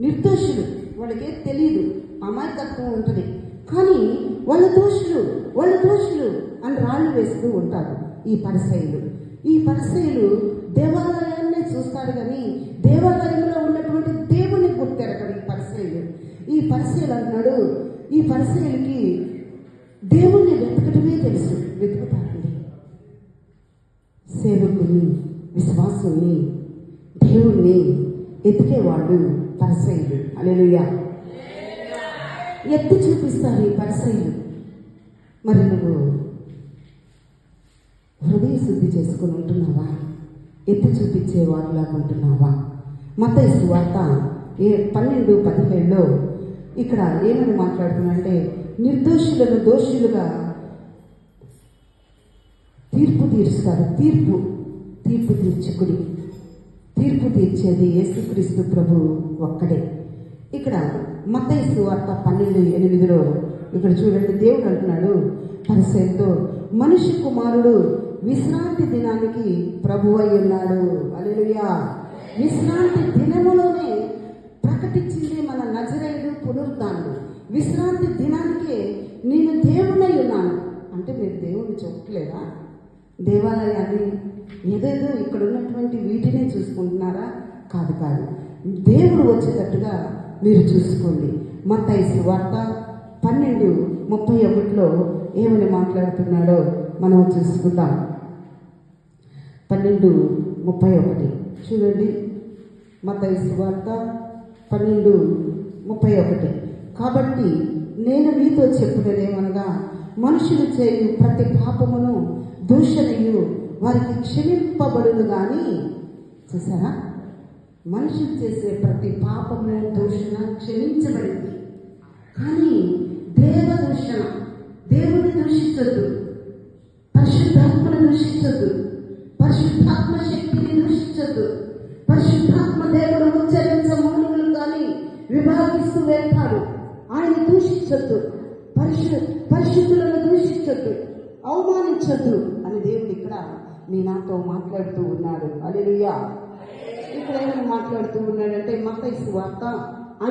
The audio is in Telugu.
నిర్దోషులు. వాళ్ళకే తెలియదు అమాయకత్వం ఉంటుంది. కానీ వాళ్ళ దోషులు వాళ్ళ దోషులు అని రాళ్ళు వేస్తూ ఉంటారు ఈ పరిసయులు. ఈ పరిసయులు దేవాలయాన్ని చూస్తారు కానీ దేవాలయంలో ఉన్నటువంటి దేవుని గుర్తెరగడు ఈ పరిసయులు. ఈ పరిసయులు అన్నాడు ఈ పరిసయులకి దేవుణ్ణి వెతకటమే తెలుసు. వెతుకుతారండి. సేవకుని విశ్వాసుని దేవుణ్ణి ఎతికేవాడు పరిసయులు అలెలుయా ఎత్తి చూపిస్తారు ఈ పరిశ్రయులు మరి నువ్వు హృదయ శుద్ధి చేసుకుని ఉంటున్నావా? ఎత్తి చూపించే వారిలాగా ఉంటున్నావా? మత వార్త ఏ పన్నెండు పదిహేడులో ఇక్కడ ఏమని మాట్లాడుతున్నంటే నిర్దోషులను దోషులుగా తీర్పు తీరుస్తారు. తీర్పు తీర్పు తీర్చుకుని. తీర్పు తీర్చేది యేసుక్రీస్తు ప్రభు ఒక్కడే. ఇక్కడ మత్తయి వార్త పన్నెండు ఎనిమిదిలో ఇక్కడ చూడండి దేవుడు అంటున్నాడు పరిసయంతో మనిషి కుమారుడు విశ్రాంతి దినానికి ప్రభు అయి ఉన్నాడు. అలెలుయా విశ్రాంతి దినములోనే ప్రకటించింది మన నజరైదు పునరుద్ధానం విశ్రాంతి దినానికే నేను దేవుడై ఉన్నాను. అంటే మీరు దేవుడిని చెప్పలేదా దేవాలయాన్ని ఏదేదో ఇక్కడ ఉన్నటువంటి వీటినే చూసుకుంటున్నారా? కాదు కాదు. దేవుడు వచ్చేటట్టుగా మీరు చూసుకోండి. మత్తయి వార్త పన్నెండు ముప్పై ఒకటిలో ఏమని మాట్లాడుతున్నాడో మనం చూసుకుందాం. పన్నెండు ముప్పై ఒకటి. చూడండి. మత్తయి వార్త పన్నెండు ముప్పై ఒకటి. కాబట్టి నేను మీతో చెప్పుడేమనగా మనుషులు చేయు ప్రతి పాపమును దూషణయు వారికి క్షమింపబడును కానీ చూసారా? మనుషులు చేసే ప్రతి పాపము దూషణ క్షమించబడింది. కానీ దేవ దూషణ దేవుని దూషించద్దు పరిశుద్ధాత్మను దూషించద్దు పరిశుద్ధాత్మ శక్తిని దూషించద్దు పరిశుద్ధాత్మ దేవుడు ఉచ్చరించ మౌనులు కానీ విభాగిస్తూ వెళ్తాడు ఆయన దూషించద్దు. పరిశు పరిశుద్ధులను అవమానించద్దు అని దేవుడు ఇక్కడ మీ నాతో మాట్లాడుతూ ఉన్నాడు. అలెలుయా ఇక్కడ ఏమైనా మాట్లాడుతూ ఉన్నాడంటే మతైసు వార్త